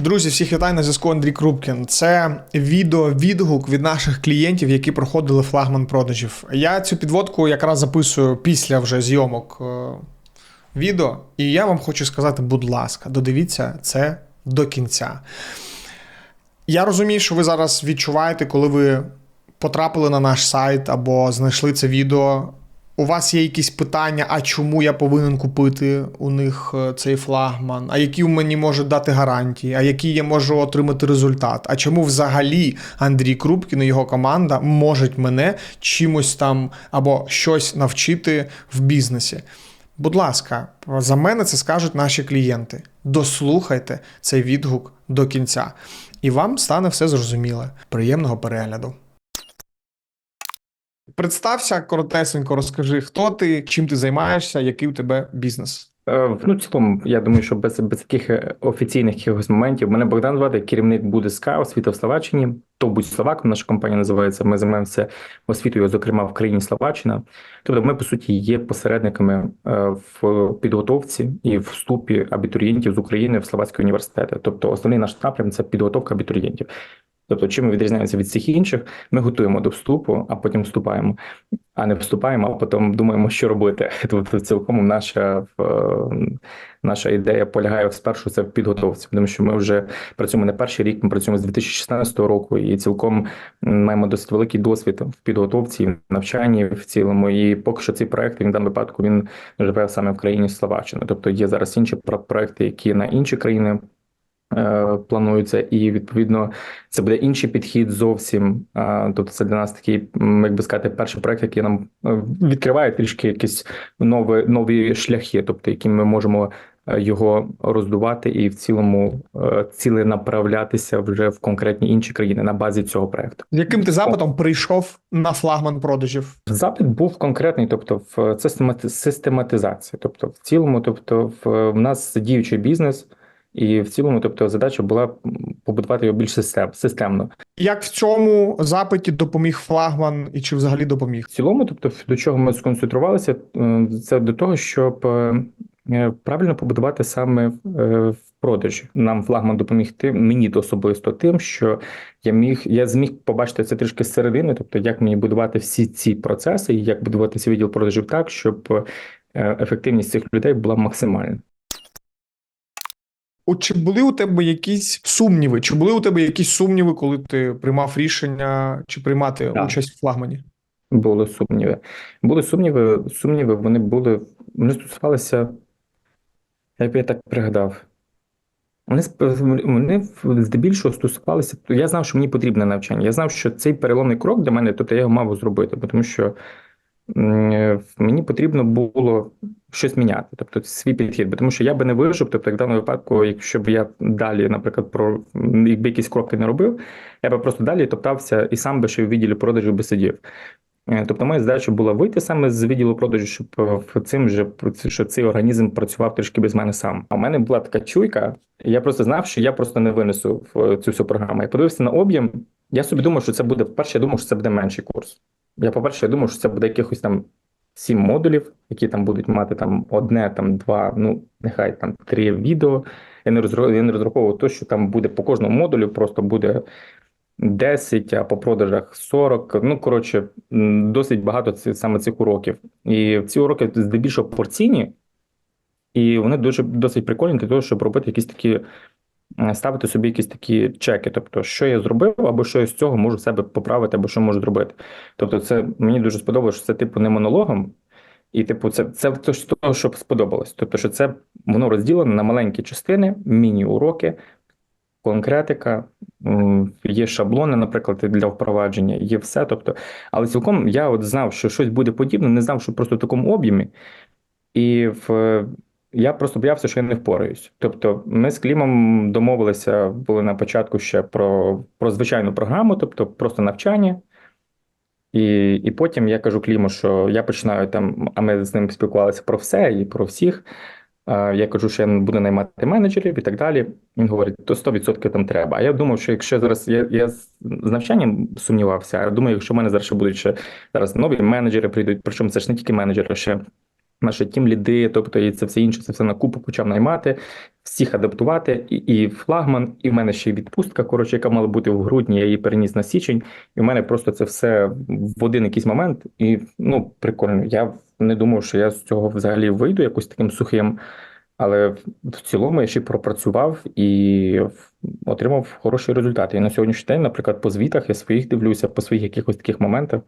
Друзі, всіх вітаю на зв'язку Андрій Крупкін. Це відео відгук від наших клієнтів, які проходили флагман продажів. Я цю підводку якраз записую після вже зйомок е, відео, і я вам хочу сказати, будь ласка, додивіться це до кінця. Я розумію, що ви зараз відчуваєте, коли ви потрапили на наш сайт або знайшли це відео. У вас є якісь питання, а чому я повинен купити у них е, цей флагман? А які мені можуть дати гарантії? А які я можу отримати результат? А чому взагалі Андрій Крупкін і його команда можуть мене чимось там або щось навчити в бізнесі? Будь ласка, за мене це скажуть наші клієнти. Дослухайте цей відгук до кінця, і вам стане все зрозуміле. Приємного перегляду. Представся коротесенько, розкажи, хто ти, чим ти займаєшся, який у тебе бізнес. Е, Ну, в цілому, я думаю, що без, без таких е, офіційних якихось моментів. Мене Богдан звати, керівник буде СК освіта в Словаччині. То будь Словаком, наша компанія називається. Ми займаємося освітою, зокрема в країні Словаччина. Тобто, ми по суті є посередниками е, в підготовці і вступі абітурієнтів з України в словацькі університети. Тобто, основний наш напрям це підготовка абітурієнтів. Тобто, чим ми відрізняємося від всіх інших, ми готуємо до вступу, а потім вступаємо, а не вступаємо, а потім думаємо, що робити. Тобто, цілком наша е, наша ідея полягає спершу це в підготовці, тому що ми вже працюємо не перший рік. Ми працюємо з 2016 року і цілком маємо досить великий досвід в підготовці, в навчанні в цілому. І поки що цей проект він в даному випадку він живе саме в країні Словаччини. Тобто є зараз інші про- проекти, які на інші країни. Е, Плануються, і відповідно це буде інший підхід зовсім. Тобто, це для нас такий, як би сказати, перший проект, який нам е, відкриває трішки якісь нові, нові шляхи, тобто яким ми можемо е, його роздувати і в цілому е, ціленаправлятися вже в конкретні інші країни на базі цього проекту. Яким ти запитом прийшов на флагман продажів? Запит був конкретний, тобто в це системати- систематизація. Тобто, в цілому, тобто, в, в нас діючий бізнес, і в цілому, тобто, задача була побудувати його більш систем, системно. Як в цьому запиті допоміг флагман і чи взагалі допоміг? В цілому, тобто, до чого ми сконцентрувалися, е, це до того, щоб е, е, правильно побудувати саме в продажі. Нам флагман допоміг тим, мені особисто тим, що я міг, я зміг побачити це трішки з середини, тобто як мені будувати всі ці процеси, і як будувати свій відділ продажів так, щоб ефективність цих людей була максимальна. От Чи були у тебе якісь сумніви? Чи були у тебе якісь сумніви, коли ти приймав рішення чи приймати Так. участь в флагмані? Були сумніви. Були сумніви, сумніви, вони були, вони стосувалися, як я так пригадав. Вони, вони здебільшого стосувалися. Я знав, що мені потрібне навчання. Я знав, що цей переломний крок для мене, тобто я його мав зробити, тому що мені потрібно було щось міняти, тобто свій підхід. Бо тому що я би не вижив, тобто, в даному випадку, якщо б я далі, наприклад, про якби якісь кроки не робив, я би просто далі топтався і сам би ще в відділі продажів би сидів. Е, Тобто моя задача була вийти саме з відділу продажу, щоб е, цим же що цей організм працював трішки без мене сам. А в мене була така чуйка, і я просто знав, що я просто не винесу в цю всю програму. Я подивився на об'єм. Я собі думав, що це буде перше. Я думав, що це буде менший курс. Я, по-перше, я думав, що це буде якихось там сім модулів, які там будуть мати там одне, там два, ну нехай там три відео. Я не розраховував, я не розраховував то, що там буде по кожному модулю, просто буде 10, а по продажах 40. Ну, коротше, досить багато ці, саме цих уроків. І ці уроки здебільшого порційні, і вони дуже досить прикольні для того, щоб робити якісь такі, ставити собі якісь такі чеки. Тобто, що я зробив, або що я з цього можу себе поправити, або що можу зробити. Тобто, це мені дуже сподобалося, що це типу не монологом. І, типу, це, це того, що сподобалось. Тобто, що це воно розділено на маленькі частини, міні-уроки, конкретика, є шаблони, наприклад, для впровадження, є все. Тобто, але цілком я от знав, що щось буде подібне, не знав, що просто в такому об'ємі. І в, я просто боявся, що я не впораюсь. Тобто, ми з Клімом домовилися були на початку ще про, про звичайну програму, тобто просто навчання. І, і потім я кажу Кліму, що я починаю там, а ми з ним спілкувалися про все і про всіх. Я кажу, що я буду наймати менеджерів і так далі. Він говорить, то 100% там треба. А я думав, що якщо зараз я, я з навчанням сумнівався, я думаю, якщо в мене зараз ще будуть ще зараз нові менеджери прийдуть, причому це ж не тільки менеджери, ще Наші тім ліди, тобто і це все інше, це все на купу почав наймати, всіх адаптувати. І, і флагман, і в мене ще відпустка, коротше, яка мала бути в грудні, я її переніс на січень, і в мене просто це все в один якийсь момент. І ну, прикольно. Я не думав, що я з цього взагалі вийду якось таким сухим. Але в цілому я ще пропрацював і отримав хороші результати. І на сьогоднішній день, наприклад, по звітах я своїх дивлюся, по своїх якихось таких моментах.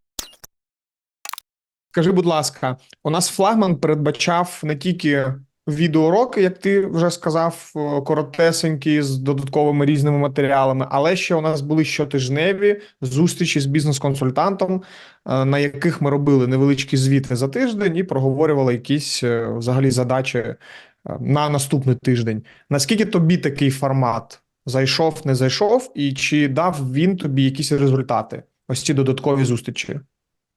Скажи, будь ласка, у нас флагман передбачав не тільки відеоуроки, як ти вже сказав, е, коротесенькі з додатковими різними матеріалами, але ще у нас були щотижневі зустрічі з бізнес-консультантом, е, на яких ми робили невеличкі звіти за тиждень і проговорювали якісь е, взагалі задачі на наступний тиждень. Наскільки тобі такий формат зайшов, не зайшов, і чи дав він тобі якісь результати? Ось ці додаткові зустрічі?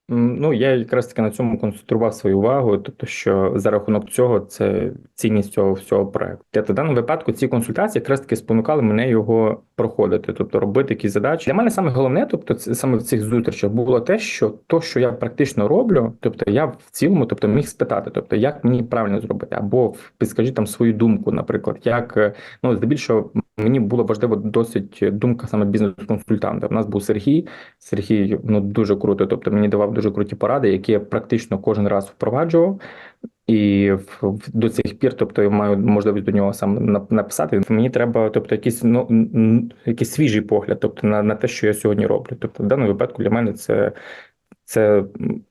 Ну, я якраз таки на цьому концентрував свою увагу, тобто, що за рахунок цього це цінність цього всього проекту. Тобто, в даному випадку ці консультації якраз таки спонукали мене його проходити, тобто робити якісь задачі. Для мене саме головне, тобто, це саме в цих зустрічах було те, що то, що я практично роблю, тобто я в цілому, тобто міг спитати, тобто як мені правильно зробити, або підскажіть там свою думку, наприклад, як е, ну здебільшого мені було важливо досить думка саме бізнес-консультанта. У нас був Сергій. Сергій ну дуже круто. Тобто мені давав дуже круті поради, які я практично кожен раз впроваджував. І до цих пір, тобто я маю можливість до нього сам написати. Мені треба, тобто, якийсь ну якийсь свіжий погляд, тобто на, на те, що я сьогодні роблю. Тобто, в даному випадку для мене це. Це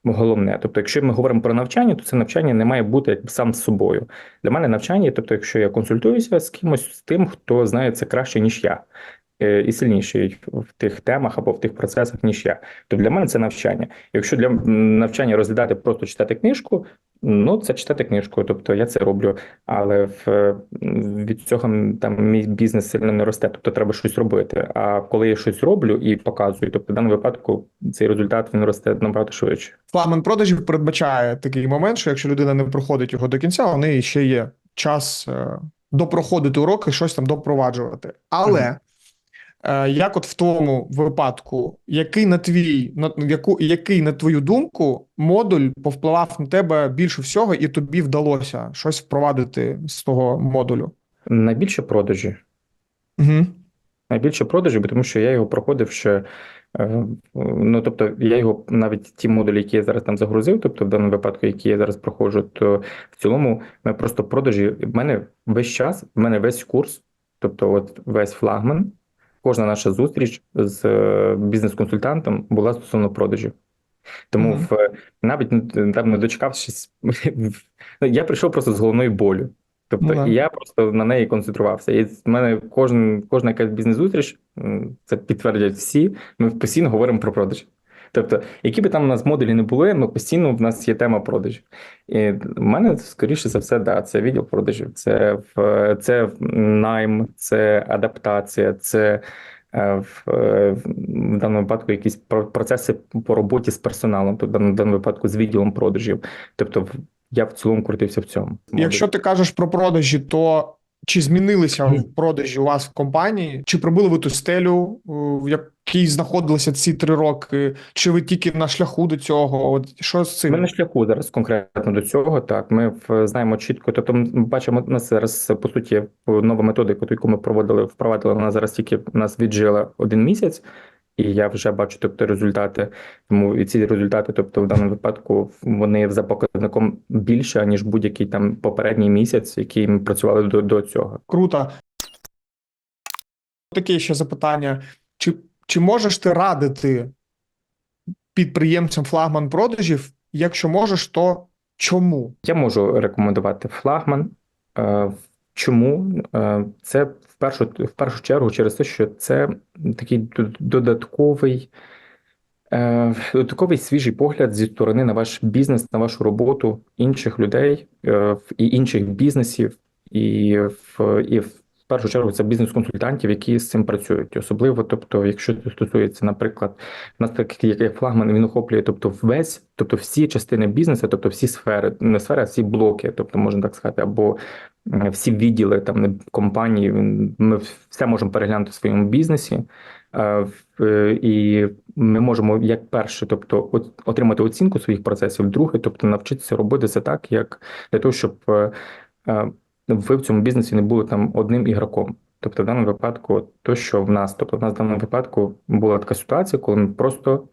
головне. Тобто, якщо ми говоримо про навчання, то це навчання не має бути якби сам з собою. Для мене навчання, тобто, якщо я консультуюся з кимось, з тим, хто знає це краще, ніж я, і сильніший в тих темах або в тих процесах, ніж я, то для мене це навчання. Якщо для навчання розглядати просто читати книжку, ну це читати книжку, тобто я це роблю, але в, е, від цього там мій бізнес сильно не росте, тобто треба щось робити. А коли я щось роблю і показую, тобто в даному випадку цей результат він росте набагато швидше. Флагман продажів передбачає такий момент, що якщо людина не проходить його до кінця, неї ще є час е, допроходити уроки, щось там допроваджувати. Але е, як от в тому випадку, який на твій, на яку, який на твою думку модуль повпливав на тебе більше всього, і тобі вдалося щось впровадити з того модулю? Найбільше продажі. Угу. Найбільше продажі, тому що я його проходив ще. е, Ну, тобто, я його навіть ті модулі, які я зараз там загрузив, тобто в даному випадку, які я зараз проходжу, то в цілому ми просто продажі. В мене весь час, в мене весь курс, тобто, от весь флагман, кожна наша зустріч з е, бізнес-консультантом була стосовно продажів. Тому Мгм. в навіть ну, там не дочекавшись, я прийшов просто з головною болю. Тобто, mm -hmm. я просто на неї концентрувався. І в мене кожен, кожна якась бізнес-зустріч, це підтвердять всі. Ми постійно говоримо про продажі. Тобто, які би там у нас модулі не були, ми постійно в нас є тема продажів. І в мене, скоріше за все, да, це відділ продажів, це в це найм, це адаптація, це е, в, е, в даному випадку якісь про- процеси по роботі з персоналом, тобто в даному випадку з відділом продажів. Тобто, я в цілому крутився в цьому. Якщо ти кажеш про продажі, то чи змінилися в продажі у вас в компанії? Чи пробили ви ту стелю, в якій знаходилися ці три роки? Чи ви тільки на шляху до цього? От що з Ми цим? на шляху зараз конкретно до цього. Так, ми знаємо чітко. Тобто, ми бачимо нас зараз по суті нова методика, яку ми проводили, впровадили. Вона зараз тільки нас віджила один місяць, і я вже бачу тобто результати. Тому і ці результати, тобто в даному випадку, вони за показником більше ніж будь-який там попередній місяць, який ми працювали до, до цього. Круто. Таке ще запитання: чи, чи можеш ти радити підприємцям флагман продажів? Якщо можеш, то чому? Я можу рекомендувати флагман. Чому? Е, Це в першу, в першу чергу через те, що це такий додатковий, е, додатковий свіжий погляд зі сторони на ваш бізнес, на вашу роботу інших людей е, і інших бізнесів, і в, і в першу чергу це бізнес-консультантів, які з цим працюють. Особливо, тобто, якщо це стосується, наприклад, у нас так як флагман, він охоплює, тобто весь, тобто всі частини бізнесу, тобто всі сфери, не сфери, а всі блоки, тобто можна так сказати, або всі відділи там компанії. Ми все можемо переглянути в своєму бізнесі. Е, І ми можемо як перше, тобто отримати оцінку своїх процесів, друге, тобто навчитися робити це так, як для того, щоб е, е, ви в цьому бізнесі не були там одним ігроком. Тобто, в даному випадку, то, що в нас, тобто в нас в даному випадку була така ситуація, коли ми просто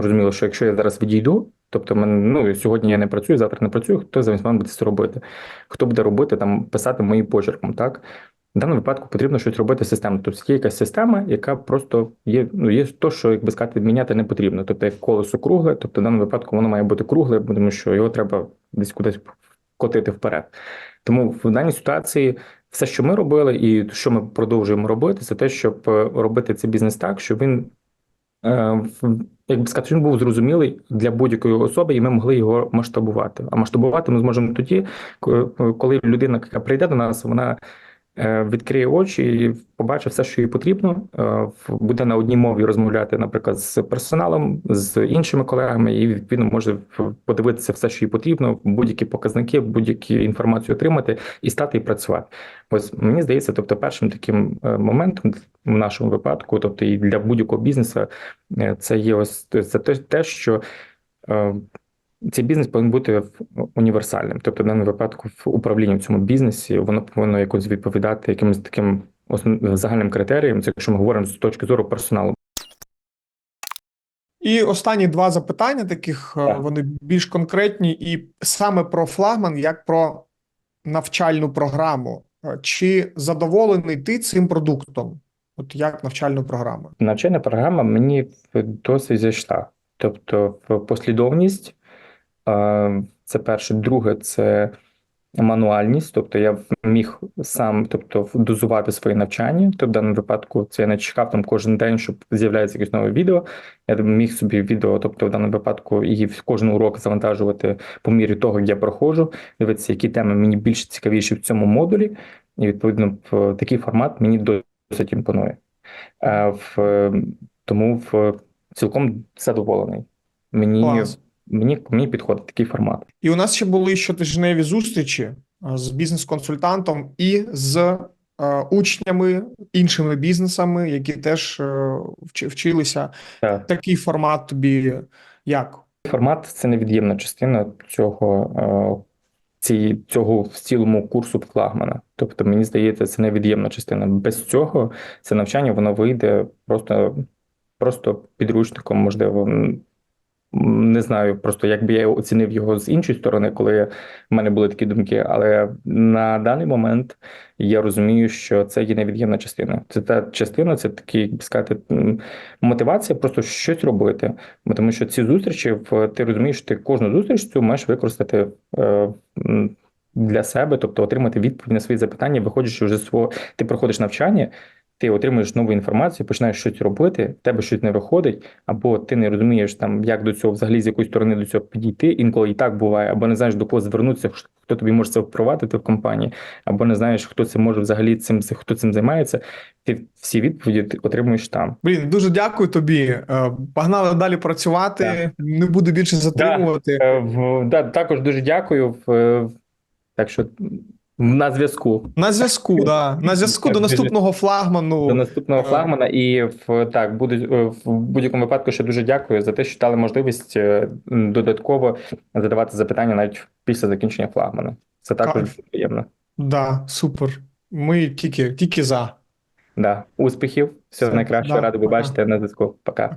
розуміли, що якщо я зараз відійду, тобто мене, ну, сьогодні я не працюю, завтра не працюю, хто замість мене буде це робити? Хто буде робити там, писати моїм почерком, так? В даному випадку потрібно щось робити системно. Тобто є якась система, яка просто є, ну, є то, що, як би сказати, відміняти не потрібно. Тобто, як колесо кругле, тобто в даному випадку воно має бути кругле, тому що його треба десь кудись котити вперед. Тому в даній ситуації все, що ми робили, і що ми продовжуємо робити, це те, щоб е, робити цей бізнес так, щоб він, як би сказати, він був зрозумілий для будь-якої особи, і ми могли його масштабувати. А масштабувати ми зможемо тоді, коли людина, яка прийде до нас, вона е, відкриє очі і побачить все, що їй потрібно, е, буде на одній мові розмовляти, наприклад, з персоналом, з іншими колегами, і відповідно може подивитися все, що їй потрібно, будь-які показники, будь-які інформацію отримати і стати і працювати. Ось мені здається, тобто, першим таким е, моментом в нашому випадку, тобто і для будь-якого бізнесу, е, це є ось це те, що. Цей бізнес повинен бути універсальним. Тобто, в даному випадку, в управлінні в цьому бізнесі воно повинно якось відповідати якимось таким основ... загальним критеріям. Це якщо ми говоримо з точки зору персоналу. І останні два запитання, таких е, Так. вони більш конкретні, і саме про флагман, як про навчальну програму. Е, Чи задоволений ти цим продуктом? От як навчальну програму? Навчальна програма мені досить зайшла. Тобто, послідовність це перше, друге, це мануальність. Тобто я міг сам тобто, дозувати своє навчання. Тобто, в даному випадку це я не чекав там кожен день, щоб з'являється якесь нове відео. Я міг собі відео, тобто в даному випадку і в кожен урок завантажувати по мірі того, як я проходжу, дивитися, які теми мені більш цікавіші в цьому модулі. І відповідно в такий формат мені досить імпонує. В, тому в цілком задоволений. Мені, Клас. Мені, мені підходить такий формат. І у нас ще були щотижневі зустрічі е, з бізнес-консультантом і з е, учнями, іншими бізнесами, які теж е, вчилися. Так. Такий формат тобі як? Формат це невід'ємна частина цього, е, ці, цього в цілому курсу флагмана. Тобто, мені здається, це невід'ємна частина. Без цього це навчання воно вийде просто, просто підручником, можливо. Не знаю, просто як би я оцінив його з іншої сторони, коли в мене були такі думки. Але на даний момент я розумію, що це є невід'ємна частина. Це та частина, це такий, як би сказати, мотивація просто щось робити. Тому що ці зустрічі, ти розумієш, ти кожну зустріч цю маєш використати е, для себе, тобто отримати відповідь на свої запитання, виходячи вже з свого, ти проходиш навчання. Ти отримуєш нову інформацію, починаєш щось робити, в тебе щось не виходить, або ти не розумієш там, як до цього взагалі з якої сторони до цього підійти. Інколи і так буває, або не знаєш до кого звернутися, хто тобі може це впровадити в компанії, або не знаєш, хто це може взагалі цим хто цим займається. Ти всі відповіді отримуєш там. Блін, дуже дякую тобі. Е, Погнали далі працювати. Так. Не буду більше затримувати. Е, в- да, також дуже дякую. Так що на зв'язку. На зв'язку, да. На зв'язку до наступного флагману. До наступного Е. флагмана, і в так буду е, в будь-якому випадку ще дуже дякую за те, що дали можливість е, додатково задавати запитання навіть після закінчення флагмана. Це також дуже приємно. Да, супер. Ми тільки, тільки за. Да. Успіхів, всього Все, найкращого. да, Радий ви бачити на зв'язку. Пока.